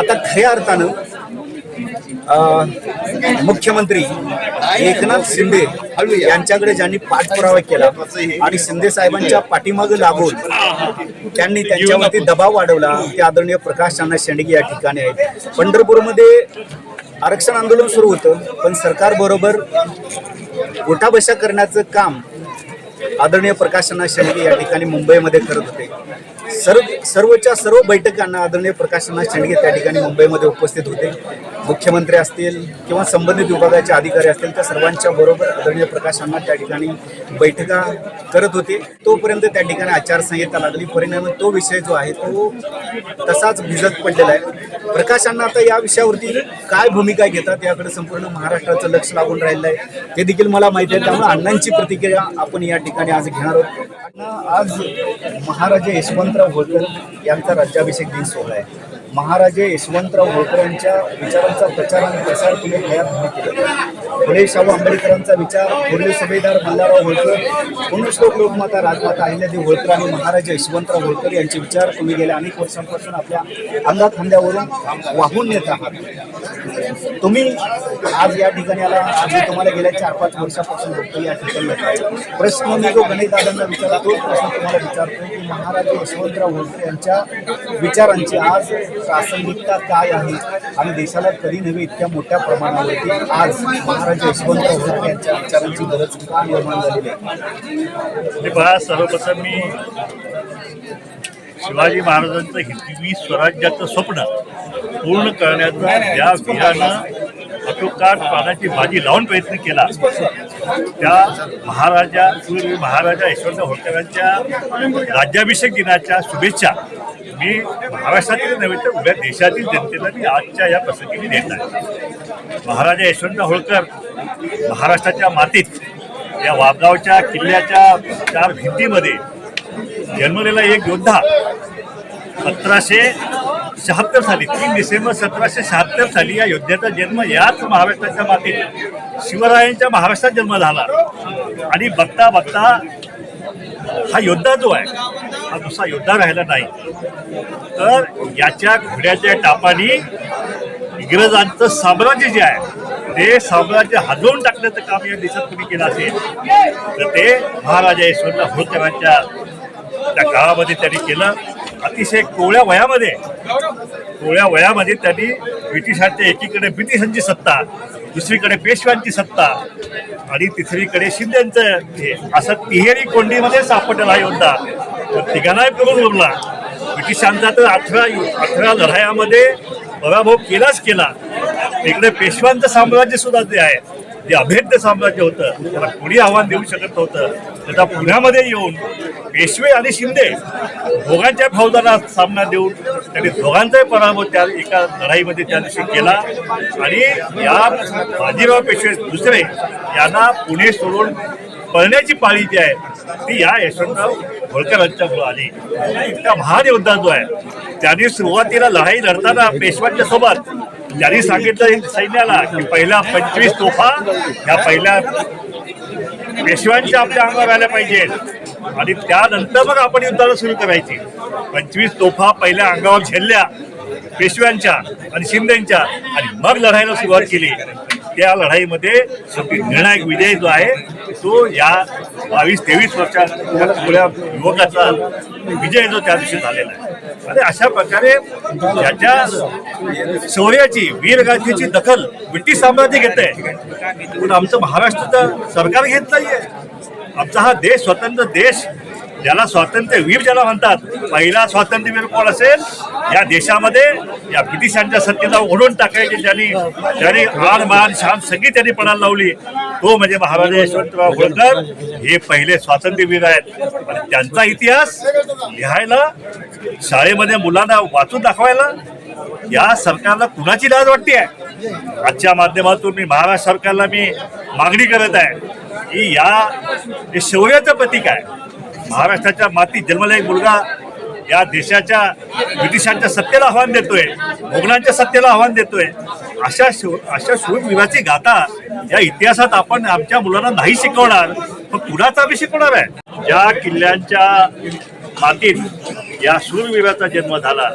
आता खऱ्या अर्थानं मुख्यमंत्री एकनाथ शिंदे यांच्याकडे ज्यांनी पाठपुरावा केला आणि शिंदे साहेबांच्या पाठीमागे लागून त्यांनी त्यांच्यावरती दबाव वाढवला ते आदरणीय प्रकाश अण्णा शेंडगे या ठिकाणी आहेत. पंढरपूरमध्ये आरक्षण आंदोलन सुरू होतं पण सरकारबरोबर उठाबशा करण्याचं काम आदरणीय प्रकाश अण्णा शेंडगे या ठिकाणी मुंबईमध्ये करत होते. सर्व सर्वच्या सर्व बैठकांना आदरणीय प्रकाशना शेंडगे त्या ठिकाणी मुंबईमध्ये उपस्थित होते. मुख्यमंत्री असतील किंवा संबंधित विभागाचे अधिकारी असतील त्या सर्वांच्या बरोबर आदरणीय प्रकाशांना त्या ठिकाणी बैठका करत होते. तोपर्यंत त्या ठिकाणी आचारसंहिता लागली. परिणामी तो विषय जो आहे तो तसाच भिजत पडलेला आहे. प्रकाशांना आता या विषयावरती काय भूमिका घेतात याकडे संपूर्ण महाराष्ट्राचं लक्ष लागून राहिलं आहे. ते देखील मला माहिती आहे. त्यामुळे अण्णांची प्रतिक्रिया आपण या ठिकाणी आज घेणार आहोत. आज महाराजे यशवंतराव होळकर यांचा राज्याभिषेक दिन सोहळा आहे. महाराजे यशवंतराव होळकरांच्या विचारांचा प्रचार आणि प्रसार तुम्ही हयात केला. फुले शाहू आंबेडकरांचा विचार थोरले सुभेदार मल्हारराव होळकर पुण्यश्लोक लोकमाता राजमाता अहिल्यादेवी होळकर आणि महाराजा यशवंतराव होळकर यांचे विचार तुम्ही गेल्या अनेक वर्षांपासून आपल्या अंगात खांद्यावरून वाहून नेत आहात. तुम्ही आज या ठिकाणी आला आज तुम्हाला गेल्या चार पाच वर्षापासून बघतो या ठिकाणी. प्रश्न मी जो गणेश दादांना विचारला तोच प्रश्न तुम्हाला विचारतो की महाराजे यशवंतराव होळकर यांच्या विचारांची आज प्रासंगिकता काय आहे आणि देशाला कधी नव्हे इतक्या मोठ्या प्रमाणावरती आज महाराजा यशवंतराव होळकर यांच्या विचारांची गरज का निर्माण झालेली आहे? हे पहा सर्वप्रथम मी शिवाजी महाराजांचं हिंदवी स्वराज्याचं स्वप्न पूर्ण करण्याचा ज्या वीरानं अटोकाट प्राणाची बाजी लावून प्रयत्न केला त्या महाराजा महाराजा यशवंत होळकरांच्या राज्याभिषेक दिनाच्या शुभेच्छा मी महाराष्ट्रातील नव्हे तर उभ्या देशातील जनतेला मी आजच्या या प्रसंगी मी देत आहे महाराजा यशवंत होळकर महाराष्ट्राच्या मातीत या वाबगावच्या किल्ल्याच्या चार भिंतीमध्ये जन्मलेला एक योद्धा सतराशे शहात्तर साली तीन डिसेंबर सतराशे शहात्तर साली या योद्ध्याचा जन्म याच महाराष्ट्राच्या मातीत शिवरायांच्या महाराष्ट्रात जन्म झाला. आणि बघता बघता हा योद्धा जो आहे हा दुसरा योद्धा राहिला नाही. तर याच्या घोड्याच्या टापाने इंग्रजांचं साम्राज्य जे आहे ते साम्राज्य हजवून टाकण्याचं काम या देशात कुणी केलं असेल तर ते महाराजा यशवंत होळकरांच्या त्या काळामध्ये त्यांनी केलं. अतिशय कोवळ्या वयामध्ये कोवळ्या वयामध्ये त्यांनी ब्रिटिशांच्या एकीकडे ब्रिटिशांची सत्ता दुसरीकडे पेशव्यांची सत्ता आणि तिसरीकडे शिंद्यांचं हे असं तिहेरी कोंडीमध्ये सापडलेला योद्धा तर तिघांनाही करून उरला ब्रिटिशांचा तर अठरा अठरा लढायामध्ये पराभव केलाच केला. इकडे पेशव्यांचं साम्राज्य सुद्धा जे आहे जे अभेद्य साम्राज्य होतं त्याला कोणी आव्हान देऊ शकत नव्हतं. त्याचा पुण्यामध्ये येऊन पेशवे आणि शिंदे दोघांच्या फौजाला सामना देऊन त्यांनी दोघांचाही पराभव त्या एका लढाईमध्ये त्या दिवशी केला. आणि या बाजीराव पेशवे दुसरे यांना पुणे सोडून पळण्याची पाळी जी आहे ती या यशवंतराव होळकरांच्यामुळे आली. इतका महान योद्धा जो आहे त्यांनी सुरुवातीला लढाई लढताना पेशव्यांच्या सोबत त्यांनी सांगितलं सैन्याला की पहिल्या पंचवीस तोफा ह्या पहिल्या पेशव्यांच्या आपल्या अंगावर आल्या पाहिजेत. आणि त्यानंतर मग आपण युद्धाला सुरू करायची. पंचवीस तोफा पहिल्या अंगावर झेलल्या पेशव्यांच्या आणि शिंदेच्या आणि मग लढाईला सुरुवात केली. त्या लढाईमध्ये शेवटी निर्णायक विजय जो आहे तो या बावीस तेवीस वर्षाच्या युवकाचा विजय जो त्या दिवशी झालेला आहे. आणि अशा प्रकारे त्याच्या शौर्याची वीरगाथेची दखल ब्रिटिश साम्राज्य घेत आहे पण आमचं महाराष्ट्राचं सरकार घेत नाहीये. आमचा हा देश स्वतंत्र देश ज्याला स्वातंत्र्यवीर ज्याला म्हणतात पहिला स्वातंत्र्यवीर कोण असेल? या देशामध्ये या ब्रिटिशांच्या सत्तेला ओढून टाकायचे ज्यांनी ज्यांनी आण मान शान सगळी त्यांनी पणाला लावली तो म्हणजे महाराजा यशवंतराव होळकर. हे पहिले स्वातंत्र्यवीर आहेत. त्यांचा इतिहास लिहायला शाळेमध्ये मुलांना वाचून दाखवायला या सरकारला कुणाची लाज वाटते आहे? आजच्या माध्यमातून मी महाराष्ट्र सरकारला मी मागणी करत आहे की या हे शौर्याचं प्रतीक आहे. महाराष्ट्राच्या मातीत जन्मला एक मुलगा या देशाच्या ब्रिटिशांच्या सत्तेला आव्हान देतोय मुघलांच्या सत्तेला आव्हान देतोय अशा शो अशा शूरवीराची गाथा या इतिहासात आपण आमच्या मुलांना नाही शिकवणार पण कुणाचा आम्ही शिकवणार आहे. ज्या किल्ल्यांच्या मातीत या सूरवीराचा जन्म झाला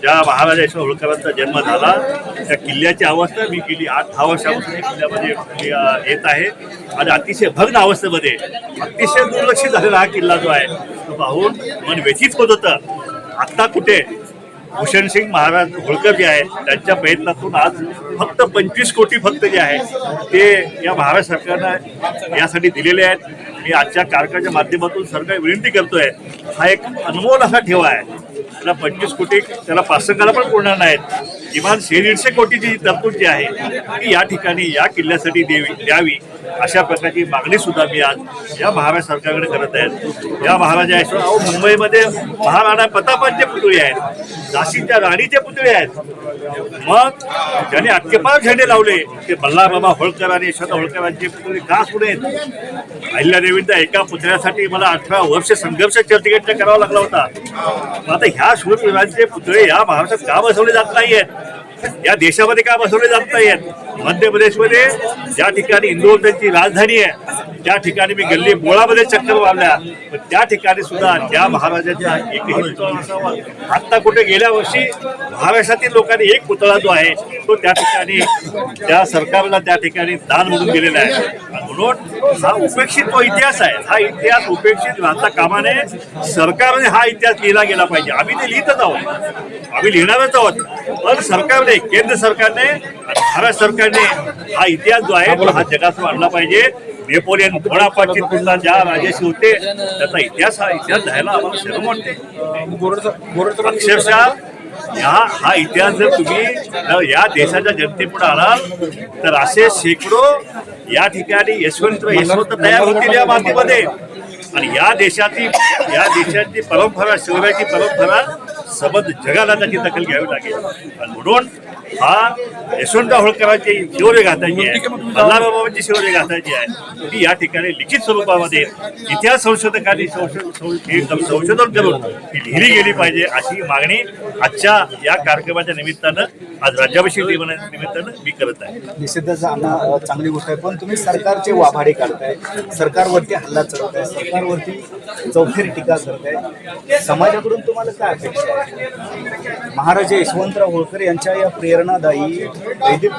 ज्या महाराजा होळकरांचा जन्म झाला त्या किल्ल्याची अवस्था मी गेली आठ दहा वर्षापासून किल्ल्यामध्ये येत आहे. आणि अतिशय भग्न अवस्थेमध्ये अतिशय दुर्लक्षित झालेला हा किल्ला जो आहे तो पाहून मन व्यथित होत होतं. आत्ता कुठे? भूषण सिंग महाराज होळकर जे आहेत त्यांच्या प्रयत्नातून आज फक्त पंचवीस कोटी फक्त जे आहे ते या महाराष्ट्र सरकारनं यासाठी दिलेले आहेत. मी आजच्या कार्यक्रमाच्या माध्यमातून सरकार विनंती करतोय. हा एक अनमोल असा ठेवा आहे. त्याला पंचवीस कोटी त्याला पासंगाला पण पुरणार नाहीत. किमान शे दीडशे कोटीची जी तरतूद जी आहे ती या ठिकाणी या किल्ल्यासाठी देवी द्यावी. अशा प्रकारची मागणी सुद्धा मी आज या महाराष्ट्र सरकारकडे करत आहेत या महाराजा यशवंत मुंबईमध्ये महाराणा प्रतापांचे पुतळे आहेत. झाशीच्या राणीचे पुतळे आहेत. मग ज्यांनी अटकेपार झेंडे लावले ते बल्लाबाबा होळकर आणि यशवंत होळकरांचे पुतळे का सुरू आहेत? अहिल्यादेवींच्या एका पुतळ्यासाठी मला अठरा वर्ष संघर्ष चर्चगेट करावा लागला होता. आता ह्या शूरवीरांचे पुतळे या महाराष्ट्रात का बसवले जात नाहीयेत? या देशामध्ये का बसवले जात नाहीयेत? मध्य प्रदेशमध्ये ज्या ठिकाणी इंदोर त्यांची राजधानी आहे त्या ठिकाणी मी गल्ली बोळामध्ये चक्कर मारल्या. पण त्या ठिकाणी सुद्धा त्या महाराजाच्या एकही पुतळा नसावा आत्ता कुठे गेल्या वर्षी महाराष्ट्रातील लोकांनी एक पुतळा जो आहे तो त्या ठिकाणी त्या सरकारला त्या ठिकाणी दान म्हणून दिलेला आहे. म्हणून हा उपेक्षित तो इतिहास आहे. हा इतिहास उपेक्षित राहता कामाने सरकारने हा इतिहास लिहिला गेला पाहिजे. आम्ही ते लिहितच आहोत. आम्ही लिहिणारच आहोत. पण सरकारने केंद्र सरकारने भारत सरकारने हा इतिहास जो आहे तो हा जगासमोर आणला पाहिजे. नेपोलियन बोनापाटची तुलना ज्या राजाशी होते त्याचा इतिहास हा इतिहास लिहायला आम्हाला शरम वाटते. अक्षरशः या हा इतिहास जर तुम्ही या देशाच्या जनतेपुढे आलात तर असे शेकडो या ठिकाणी यशवंत यशवंत तयार होतील या मातीमध्ये. आणि या देशाची या देशाची परंपरा शिवरायाची परंपरा सबंध जगाला त्याची दखल घ्यावी लागेल. आणि म्हणून हा यशवंत होळकरांची शिवरे घाताची आहे. बाबाबांची शिवरे घाताची आहे. ती या ठिकाणी लिखित स्वरूपामध्ये इतिहास संशोधकांनी संशो- सं- हे संशोधन करून ती लिहिली गेली पाहिजे अशी मागणी आजच्या या कार्यक्रमाच्या निमित्तानं आज राज्याभिषेक दिवसा निमित्तानं मी करत आहे. निषेधाचा अ, चांगली गोष्ट आहे. पण तुम्ही सरकारचे वाभाडे काढताय. सरकारवरती हल्ला चढवताय. सरकारवरती चौफेर टीका करताय. समाजाकडून तुम्हाला काय अपेक्षा आहे? महाराजा यशवंतराव होळकर यांच्या या प्रेरणादायी वैदिक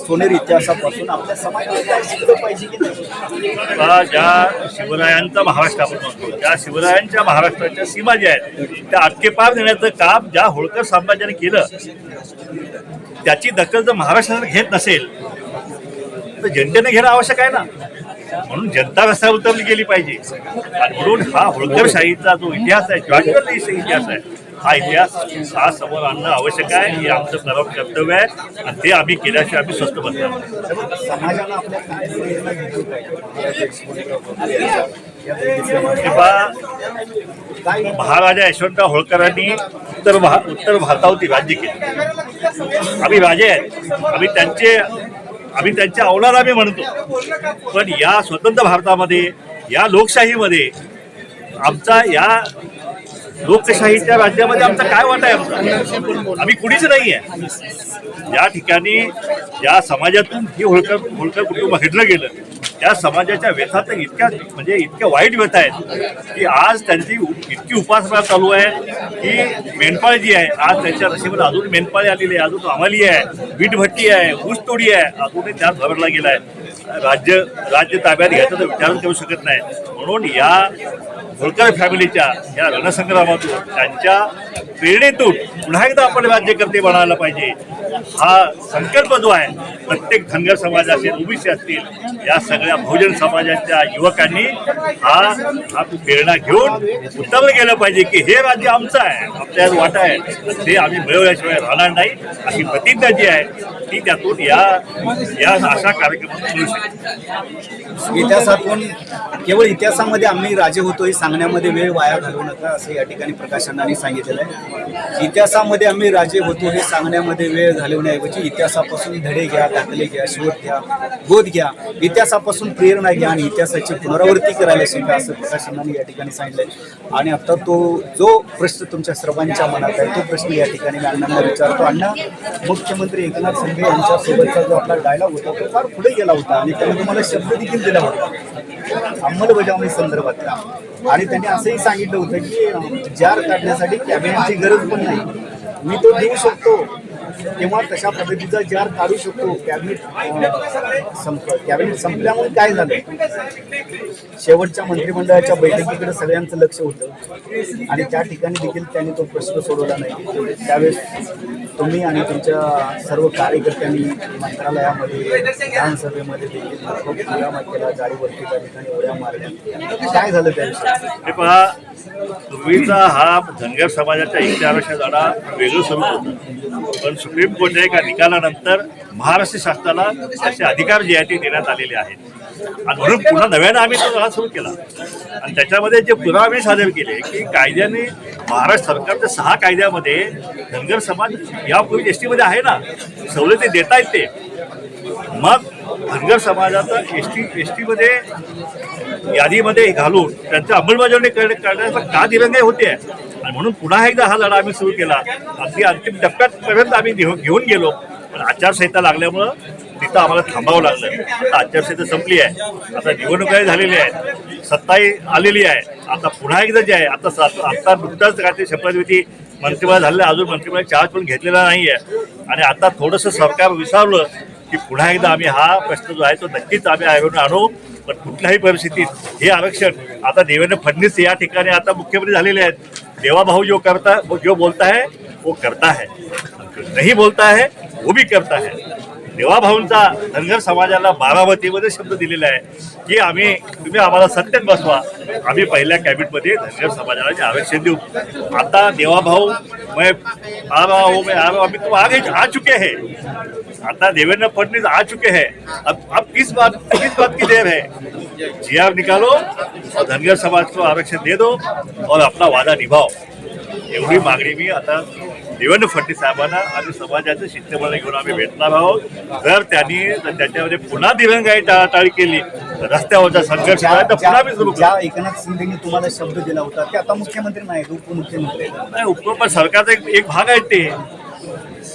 सोनेरी इतिहासापासून आपल्या समाजाला पाहिजे की नाही? ज्या शिवरायांचा महाराष्ट्र आपण म्हणतो त्या शिवरायांच्या महाराष्ट्राच्या सीमा ज्या आहेत त्या आटकेपार देण्याचं काम ज्या होळकर साम्राज्याने केलं त्याची दखल जर महाराष्ट्राने घेत नसेल तर जनतेने घेणं आवश्यक आहे ना. म्हणून जनता रस्त्यावर उतरली गेली पाहिजे. आणि म्हणून हा होळकरशाहीचा जो इतिहास आहे इतिहास आहे हा इतिहास हा समोर आणणं आवश्यक आहे. हे आमचं सर्व कर्तव्य आहे आणि ते आम्ही केल्याशिवाय आम्ही स्वस्त बसणार नाही. महाराजा यशवंतराव तेव्हा महाराजा यशवंतराव होळकरांनी उत्तर भा उत्तर भारतावरती राज्य केले. आम्ही राजे आहेत. आम्ही त्यांचे आम्ही त्यांच्या अवलाद आम्ही म्हणतो. पण या स्वतंत्र भारतामध्ये या लोकशाहीमध्ये आमचा या लोकशाहीच्या राज्यामध्ये आमचा काय वाटा आहे? आमचा आम्ही कुणीच नाही आहे या ठिकाणी ज्या समाजातून ही होळकर होळकर कुटुंब घडलं गेलं त्या समाजाच्या व्यथा तर इतक्या म्हणजे इतक्या वाईट व्यथा आहेत की आज त्यांची इतकी उपासना चालू आहे की मेंढपाळ जी आहे आज त्यांच्या रशीमध्ये अजून मेंढपाळी आलेली आहे अजून आमाली आहे वीटभट्टी आहे ऊसतोडी आहे अजूनही त्यात भरला गेला आहे. राज्य राज्य ताब्यात घ्यायचं तर विचारून देऊ शकत नाही. म्हणून या होळकर फॅमिलीच्या या रणसंग्रामातून त्यांच्या प्रेरणेतून पुन्हा एकदा आपण राज्यकर्ते बनायला पाहिजे. हा संकल्प जो आहे प्रत्येक धनगर समाज असेल ओबीसी असतील या सगळ्या बहुजन समाजाच्या युवकांनी हा हा प्रेरणा घेऊन उतरलं गेलं पाहिजे की हे राज्य आमचं आहे आपल्या वाटा आहे. ते आम्ही मिळवल्याशिवाय राहणार नाही. अशी प्रतिज्ञा जी आहे ती त्यातून या या अशा कार्यक्रमातून इतिहासातून केवळ इतिहासामध्ये आम्ही राजे होतो हे सांगण्यामध्ये वेळ वाया घालवू नका असं या ठिकाणी प्रकाशनाने सांगितलेलं आहे. इतिहासामध्ये आम्ही राजे होतो हे सांगण्यामध्ये वेळ घालवण्याऐवजी इतिहासापासून धडे घ्या दाखले घ्या शोध घ्या बोध घ्या. इतिहासापासून प्रेरणा घ्या आणि इतिहासाची पुनरावृत्ती करायला शिका असं प्रकाश या ठिकाणी सांगितलंय. आणि आता तो जो प्रश्न तुमच्या सर्वांच्या मनात आहे तो प्रश्न या ठिकाणी मी अण्णांना विचारतो. अण्णा मुख्यमंत्री एकनाथ शिंदे यांच्यासोबतचा जो आपला डायलॉग होता तो फार पुढे गेला होता. आणि त्यांनी तुम्हाला शब्द देखील दिला होता. अंमलबजावणी संदर्भातला आणि त्यांनी असंही सांगितलं होतं की जार काढण्यासाठी कॅबिनेटची गरज पण नाही. मी तो देऊ शकतो. किंवा तशा पद्धतीचा जार काढू शकतो. कॅबिनेट संप कॅबिनेट संपल्यामुळे काय झालं? शेवटच्या मंत्रिमंडळाच्या बैठकीकडे सगळ्यांचं लक्ष होतं. आणि त्या ठिकाणी देखील त्यांनी तो प्रश्न सोडवला नाही. त्यावेळेस तुम्ही आणि तुमच्या सर्व कार्यकर्त्यांनी मंत्रालयामध्ये विधानसभेमध्ये देखील खूप हंगामा केला त्या ठिकाणी उड्या मारल्या. काय झालं त्याविषयी पहा पूर्वीचा हा धनगर समाजाच्या एकशे आरक्षण लढा वेगळं स्वरूप होतं. पण सुप्रीम कोर्टाच्या एका निकालानंतर महाराष्ट्र शासनाला असे अधिकार जे आहेत ते देण्यात आलेले आहेत. आणि म्हणून पुन्हा नव्यानं आम्ही तो लढा सुरू केला. आणि त्याच्यामध्ये जे पुरावे सादर केले की कायद्याने महाराष्ट्र सरकारच्या सहा कायद्यामध्ये धनगर समाज यापूर्वी एस टीमध्ये आहे ना सवलती देता येत. ते मग धनगर समाजाचा एस टी एस टीमध्ये यादीमध्ये घालून त्यांची अंमलबजावणी करणे- करण्याचा का दिरंगाई होते? आणि म्हणून पुन्हा एकदा हा लढा आम्ही सुरू केला. अगदी अंतिम टप्प्यापर्यंत आम्ही घेऊन गेलो. पण आचारसंहिता लागल्यामुळं तिथं आम्हाला थांबावं लागलं. आता आचारसंहिता संपली आहे. आता निवडणुकाही झालेली आहेत सत्ताही आलेली आहे. आता पुन्हा एकदा जे आहे आता आता नुकताच काय ते शपथविधी मंत्रिमंडळ झालेलं आहे. अजून मंत्रिमंडळ चार्ज पण घेतलेला नाही आहे आणि आता थोडंसं सरकार विसरलं की पुन्हा एकदा आम्ही हा प्रश्न जो आहे तो नक्कीच आम्ही आयोगाने आणू. पण कुठल्याही परिस्थितीत हे आरक्षण आता देवेंद्र फडणवीस या ठिकाणी आता मुख्यमंत्री झालेले आहेत. देवाभाऊ जो करता जो बोलता है वो करता है नहीं बोलता है वो भी करता है देवाभाऊंचा धनगर समाजाला बारामतीमध्ये शब्द दिलेला आहे की आम्ही तुम्ही आम्हाला सत्तेत बसवा. आम्ही पहिल्या कॅबिनेटमध्ये धनगर समाजाला जे आरक्षण देऊ. आता देवाभाऊ मैं आ रहा हूँ मैं आ रहा हूँ अभी तो आगे आ चुके हैं. आता देवेंद्र फडणवीस आ चुके हैं. अब अब किस बात किस बात की देर है? जीआर निकालो और धनगर समाज को आरक्षण दे दो और अपना वादा निभाओ. एवढी मागणी मी आता देवेंद्र फडणवीस साहेबांना आणि समाजाचं शिष्टमंडळ घेऊन आम्ही भेटणार आहोत. जर त्यांनी त्याच्यामध्ये पुन्हा दिरंगाई टाळाटाळी केली तर रस्त्यावरचा संघर्ष तर पुन्हा मी सुरू ज्या एकनाथ शिंदेनी तुम्हाला शब्द दिला होता ते आता मुख्यमंत्री नाहीत उपमुख्यमंत्री आहेत. नाही उपक्रम सरकारचा एक एक भाग आहे ते.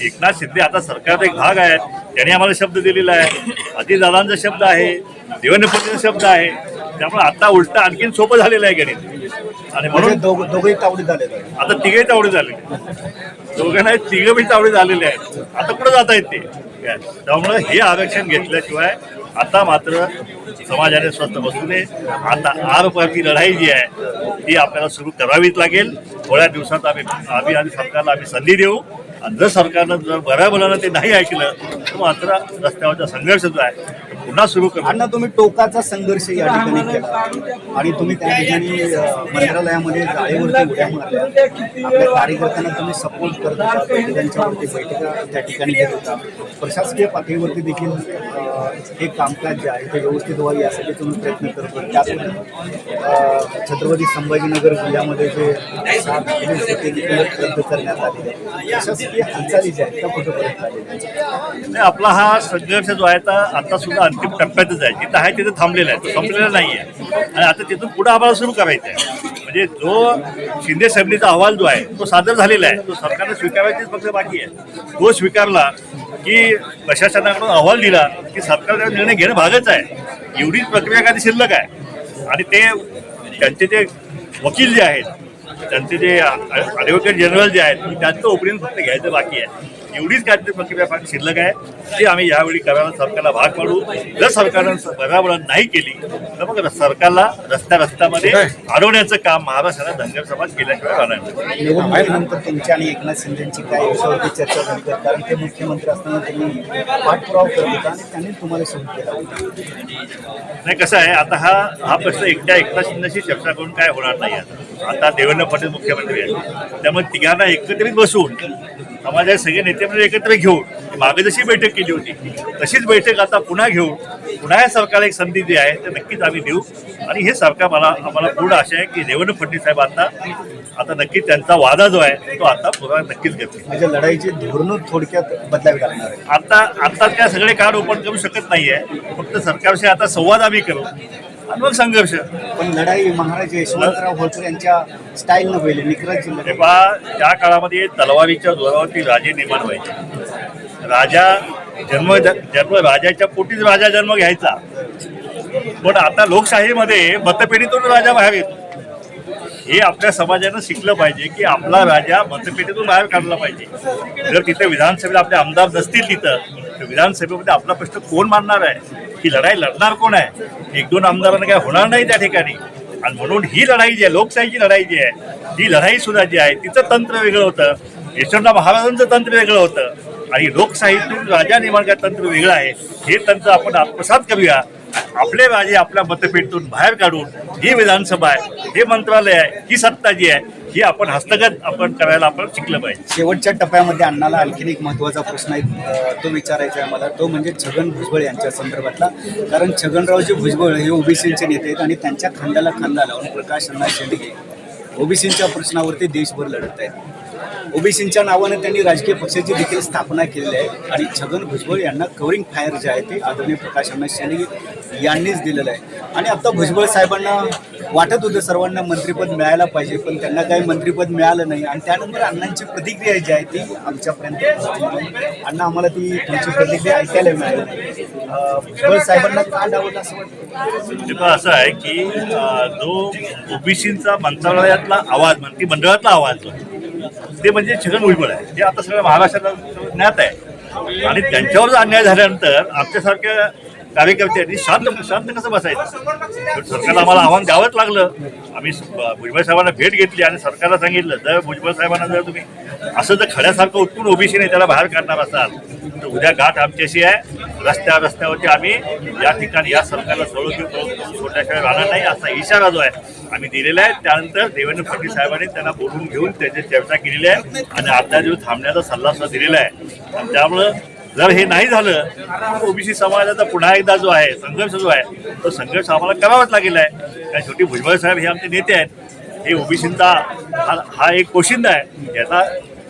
एकनाथ शिंदे आता सरकारचा एक भाग आहे. त्यांनी आम्हाला शब्द दिलेला आहे. अजितदादांचा शब्द आहे. देवेंद्र फडणवीस शब्द आहे. त्यामुळे आता उलट आणखीन सोपं झालेलं आहे गणित. आणि म्हणजे म्हणून दोघ दोघंही तावडीत झालेले आहेत. आता तिघे तावडे झालेले दोघांना तिघं बी तावडे झालेले आहेत. आता कुठं जाता येत ते? त्यामुळं हे आरक्षण घेतल्याशिवाय आता मात्र समाजाने स्वस्त बसू नये. आता आरपारची लढाई जी आहे ती आपल्याला सुरू करावीच लागेल. थोड्या दिवसात आम्ही आम्ही आणि सरकारला आम्ही संधी देऊ. आणि जर सरकारनं जर बऱ्या ते नाही ऐकलं तर मात्र रस्त्यावरचा संघर्ष जो आहे पुन्हा सुरू करू. अण्णा तुम्ही टोकाचा संघर्ष या ठिकाणी केला. आणि तुम्ही त्या ठिकाणी मंत्रालयामध्ये जाळेवरती उड्या मारल्या. आपल्या कार्यकर्त्यांना तुम्ही सपोर्ट करत होता. त्यांच्यावरती बैठका त्या ठिकाणी घेत होता. प्रशासकीय पातळीवरती देखील हे कामकाज जे आहे ते व्यवस्थित व्हावे यासाठी तुम्ही प्रयत्न करत होते. छत्रपती संभाजीनगर जिल्ह्यामध्ये जे रद्द करण्यात आले प्रशासकीय हालचाली ज्या आहेत त्या कुठंपर्यंत आलेल्या आपला हा संघर्ष जो आहे तर आता सुद्धा अंतिम टप्प्यातच आहे जिथं आहे तिथं थांबलेला आहे. तो संपलेला नाही आहे आणि आता तिथून पुढं आम्हाला सुरू करायचं आहे म्हणजे जो शिंदे साहेबांचा अहवाल जो आहे तो सादर झालेला आहे. तो सरकारनं स्वीकारायचीच फक्त बाकी आहे. तो स्वीकारला की प्रशासनाकडून अहवाल दिला की सरकारचा निर्णय घेणं भागच आहे. एवढीच प्रक्रिया काही शिल्लक आहे. आणि ते त्यांचे जे वकील जे आहेत त्यांचे जे ॲडव्होकेट जनरल जे आहेत त्यांचं ओपिनियन फक्त घ्यायचं बाकी आहे. एवढीच काहीतरी प्रक्रिया फार शिल्लक आहे ती आम्ही यावेळी करायला सरकारला भाग पाडू. जर सरकारनं बराबर नाही केली तर मग सरकारला रस्त्या रस्त्यामध्ये अडवण्याचं काम महाराष्ट्राला धनगर समाज केल्याशिवाय राहणार नाही. निवडणुकीनंतर तुमच्या आणि एकनाथ शिंदेची काय याच्यावरती चर्चा झाली का? कारण ते मुख्यमंत्री असताना त्यांनी पाठपुरावा करत होता आणि त्यांनी तुम्हाला शोध केला नाही कसं आहे आता हा हा प्रश्न एकट्या एकनाथ शिंदेशी चर्चा करून काय होणार नाही आता. आता देवेंद्र फडणवीस मुख्यमंत्री आहेत. त्यामुळे तिघांना एकत्रित बसून समाजाचे सगळे नेते म्हणजे एकत्र घेऊन मागे जशी बैठक केली होती तशीच बैठक आता पुन्हा घेऊन पुन्हा या सरकारला एक संधी जी आहे ते नक्कीच आम्ही देऊ. आणि हे सरकार मला आम्हाला पूर्ण आशा आहे की देवेंद्र फडणवीस साहेब आता आता नक्कीच त्यांचा वादा जो आहे तो आता पुरा नक्कीच करतील म्हणजे लढाईची धोरणं थोडक्यात बदलावी लागणार आहे. आता आता त्या सगळे कार्ड ओपन करू शकत नाहीये. फक्त सरकारशी आता संवाद आम्ही करू. आणि मग संघर्ष. पण लढाई महाराज यशवंतराव होळकर यांच्या स्टाईलनं होईल लढाई. तेव्हा त्या काळामध्ये तलवारीच्या जोरावरती राजे निर्माण व्हायचे. राजा जन्म जन्म राजाच्या पोटीच राजा जन्म घ्यायचा. पण आता लोकशाहीमध्ये मतपेढीतून राजा बाहेर येतो. हे आपल्या समाजानं शिकलं पाहिजे की आपला राजा मतपेटीतून बाहेर काढला पाहिजे. जर तिथे विधानसभेला आपले आमदार नसतील तिथं विधानसभेमध्ये आपला प्रश्न कोण मानणार आहे? ही लढाई लढणार कोण आहे? एक दोन आमदारांना काय होणार नाही त्या ठिकाणी. आणि म्हणून ही लढाई जी आहे लोकशाहीची लढाई जी आहे ती लढाई सुद्धा जी आहे तिचं तंत्र वेगळं होतं. यशवंतराव महाराजांचं तंत्र वेगळं होतं. आणि लोकशाहीतून राजा निर्माण तंत्र वेगळं आहे. हे तंत्र आपण आत्मसात करूया. आपले राजे आपल्या मतपेटीतून बाहेर काढून ही विधानसभा आहे हे मंत्रालय आहे ही सत्ता जी आहे ही आपण हस्तगत आपण करायला आपण शिकलं पाहिजे. शेवटच्या टप्प्यामध्ये अण्णाला आणखीन एक महत्त्वाचा प्रश्न आहे तो विचारायचा आहे मला तो म्हणजे छगन भुजबळ यांच्या संदर्भातला. कारण छगनरावजी भुजबळ हे ओबीसीचे नेते आहेत आणि त्यांच्या खांद्याला खांदा लावून प्रकाश अण्णा शेंडगे ओबीसीच्या प्रश्नावरती देशभर लढत आहेत. ओबीसींच्या नावानं त्यांनी राजकीय पक्षाची देखील स्थापना केलेली आहे. आणि छगन भुजबळ यांना कवरिंग फायर जे आहे ते आदरणीय प्रकाश अण्णा यांनी यांनीच दिलेलं आहे. आणि आता भुजबळ साहेबांना वाटत होतं सर्वांना मंत्रिपद मिळायला पाहिजे पण त्यांना काही मंत्रिपद मिळालं नाही. आणि त्यानंतर अण्णांची प्रतिक्रिया जी आहे ती आमच्यापर्यंत अण्णा आम्हाला ती तुमची प्रतिक्रिया ऐकायला मिळाली भुजबळ साहेबांना का डावलं असं वाटतं? म्हणजे असं आहे की जो ओबीसींचा मंत्रालयातला आवाज मंत्रिमंडळातला आवाज जो आहे, ते म्हणजे छगन भुजबळ आहे. हे आता सगळं महाराष्ट्राला ज्ञात आहे. आणि त्यांच्यावर जर अन्याय झाल्यानंतर आमच्यासारख्या कार्यकर्त्यांनी शांत शांत कसं बसायचं? सरकारला आम्हाला आव्हान द्यावंच लागलं. आम्ही भुजबळ साहेबांना भेट घेतली आणि सरकारला सांगितलं जर भुजबळ साहेबांना जर तुम्ही असं जर खड्यासारखं उठून ओबीसी नेत्याला बाहेर काढणार असाल तर उद्या गाठ आमच्याशी आहे. रस्त्या रस्त्यावरती आम्ही या ठिकाणी या सरकारला सोडून सोडल्याशिवाय राहणार नाही असा इशारा जो आहे आम्ही दिलेला आहे. त्यानंतर देवेंद्र फडणवीस साहेबांनी त्यांना बोलून घेऊन त्याची चर्चा केलेली आहे आणि आता दिवस थांबण्याचा सल्ला सुद्धा दिलेला आहे. आणि त्यामुळं जर हे नाही झालं तर ओबीसी समाजाचा पुन्हा एकदा जो आहे संघर्ष जो आहे तो संघर्ष आम्हाला करावाच लागेल आहे. कारण शेवटी भुजबळ साहेब हे आमचे नेते आहेत. हे ओबीसींचा हा हा एक पोशिंदा आहे. याचा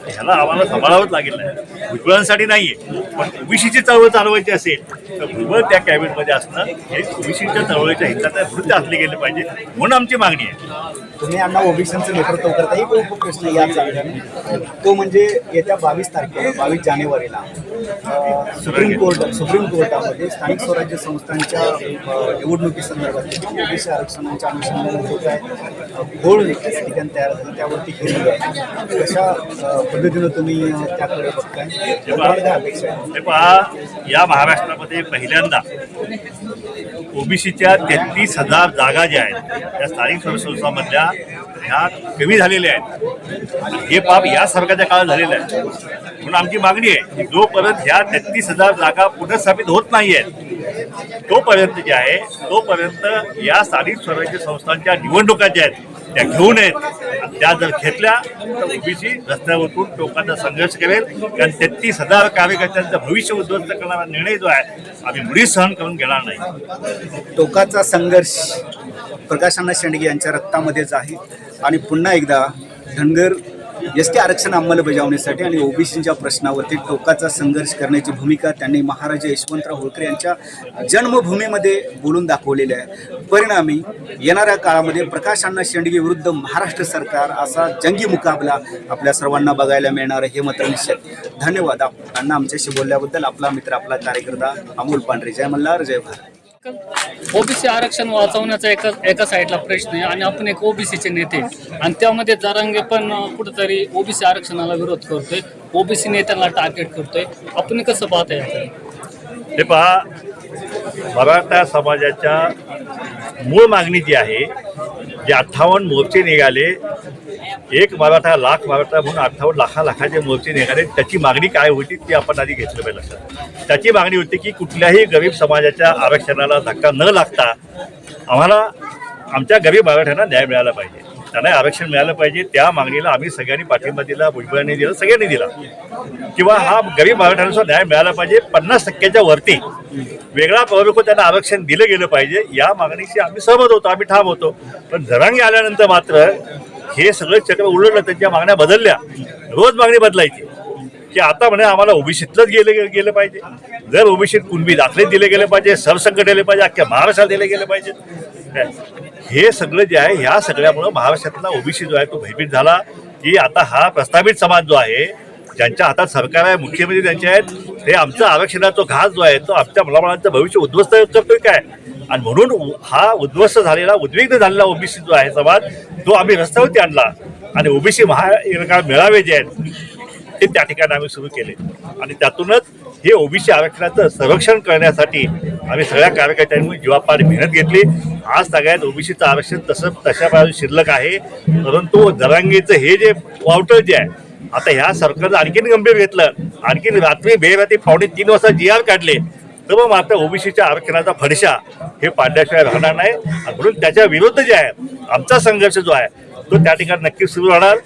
ह्याला आम्हाला सांभाळावंच लागेल आहे. भुजबळांसाठी नाहीये पण ओबीसीची चळवळ चालवायची असेल तर भुजबळ त्या कॅबिनेटमध्ये असणं हे ओबीसीच्या चळवळीच्या हिताचं वृत्त असले गेले पाहिजे. म्हणून आमची मागणी आहे. तुम्ही अण्णा ओबीसीचं नेतृत्व करता एक उपप्रश्न याच अंगाने तो म्हणजे येत्या बावीस तारखेला बावीस जानेवारीला सुप्रीम कोर्ट सुप्रीम कोर्टामध्ये स्थानिक स्वराज्य संस्थांच्या निवडणुकीसंदर्भात ओबीसी आरक्षणाच्या अनुषंगाने जो काय घोळ ठिकाण तयार झालं त्यावरती आहे. कशा पद्धतीनं तुम्ही त्याकडे बघताय? अपेक्षा आहे? हे या महाराष्ट्रामध्ये पहिल्यांदा ओबीसीच्या तेहतीस हजार जागा ज्या आहेत त्या स्थानिक स्वराज्य संस्थामधल्या ह्या कमी झालेल्या आहेत. आणि हे पाप या सरकारच्या काळात झालेलं आहे. म्हणून आमची मागणी आहे की जोपर्यंत ह्या तेहतीस हजार जागा पुनर्स्थापित होत नाही आहेत तोपर्यंत जे आहे तोपर्यंत या स्थानिक स्वराज्य संस्थांच्या निवडणुका ज्या आहेत त्या घेऊ नयेत आणि त्या जर घेतल्या तर ओबीसी रस्त्यावरून लोकांचा संघर्ष करेल. कारण तेहतीस हजार कार्यकर्त्यांचं भविष्य उद्ध्वस्त करणारा निर्णय जो आहे आम्ही मुळीच सहन करून घेणार नाही. टोकाचा संघर्ष प्रकाशांना शेंडगे यांच्या रक्तामध्येच आहे आणि पुन्हा एकदा धनगर एस टी आरक्षण अंमलबजावणीसाठी आणि ओबीसीच्या प्रश्नावरती टोकाचा संघर्ष करण्याची भूमिका त्यांनी महाराजा यशवंतराव होळकर यांच्या जन्मभूमीमध्ये बोलून दाखवलेली आहे. परिणामी येणाऱ्या काळामध्ये प्रकाश अण्णा शेंडगे विरुद्ध महाराष्ट्र सरकार असा जंगी मुकाबला आपल्या सर्वांना बघायला मिळणार हे मात्र निश्चित. धन्यवाद. आप- अण्णा आमच्याशी बोलल्याबद्दल आपला मित्र आपला कार्यकर्ता अमोल पांढरे. जय मल्हार जय भारत. ओबीसी आरक्षण वाचवण्याचा एका एका साईडला प्रश्न आहे आणि आपण एक ओबीसीचे नेते आणि त्यामध्ये जरांगे पण कुठेतरी ओबीसी आरक्षणाला विरोध करतोय. ओबीसी नेत्यांना टार्गेट करतोय. आपण कसं पाहता याकडे? हे पहा मराठा समाजाच्या मूळ मागणी जी आहे जे अठ्ठावन्न मोर्चे निघाले एक मराठा लाख मराठा म्हणून अठ्ठावन्न लाखा लाखाचे मोर्चे निघाले त्याची मागणी काय होती ती आपण आधी घेतलं पाहिजे लक्षात. त्याची मागणी होती की कुठल्याही गरीब समाजाच्या आरक्षणाला धक्का न लागता आम्हाला आमच्या गरीब मराठ्यांना न्याय मिळाला पाहिजे. त्यांना आरक्षण मिळालं पाहिजे. त्या मागणीला आम्ही सगळ्यांनी पाठिंबा दिला भुजबळांनी दिला सगळ्यांनी दिला. किंवा हा गरीब मराठ्यांना सुद्धा न्याय मिळाला पाहिजे. पन्नास टक्क्याच्या वरती वेगळा प्रवर्ग त्यांना आरक्षण दिलं गेलं पाहिजे. या मागणीशी आम्ही सहमत होतो आम्ही ठाम होतो. पण जरांगी आल्यानंतर मात्र हे सगळं चक्र उलटलं त्यांच्या मागण्या बदलल्या. रोज मागणी बदलायची. की आता म्हणे आम्हाला ओबीसीतलंच गेले गेलं पाहिजे. जर ओबीसीत कुणबी दाखले दिले गेले पाहिजे सरसंकट दिले पाहिजे अख्ख्या महाराष्ट्राला दिले गेले पाहिजे. हे सगळं जे आहे ह्या सगळ्यामुळं महाराष्ट्रातला ओबीसी जो आहे तो भयभीत झाला की आता हा प्रस्तावित समाज जो आहे ज्यांच्या हातात सरकार आहे मुख्यमंत्री त्यांचे आहेत हे आमचा आरक्षणाचा घास जो आहे तो आमच्या मुलामुलांचं भविष्य उद्ध्वस्त करतोय काय? आणि म्हणून हा उद्ध्वस्त झालेला उद्विग्न झालेला ओबीसी जो आहे समाज तो आम्ही रस्त्यावरती आणला. आणि ओबीसी महा मेळावे जे आहेत ते त्या ठिकाणी आम्ही सुरू केले. आणि त्यातूनच हे ओबीसी आरक्षणाचं संरक्षण करण्यासाठी आम्ही सगळ्या कार्यकर्त्यांनी जीवापाड मेहनत घेतली. आज सगळ्यात ओबीसीचं आरक्षण तसं तशा बाजू शिल्लक आहे. परंतु जरांगीचं हे जे वावटं जे आहे आता ह्या सरकारनं आणखीन गंभीर घेतलं. आणखीन रात्री बेरात्री पावणे तीन वाजता जी आर काढले. तर मग मात्र ओबीसीच्या आरक्षणाचा फडशा हे पाडल्याशिवाय राहणार नाही. म्हणून त्याच्या विरुद्ध जे आहे आमचा संघर्ष जो आहे तो त्या ठिकाणी नक्कीच सुरू राहणार.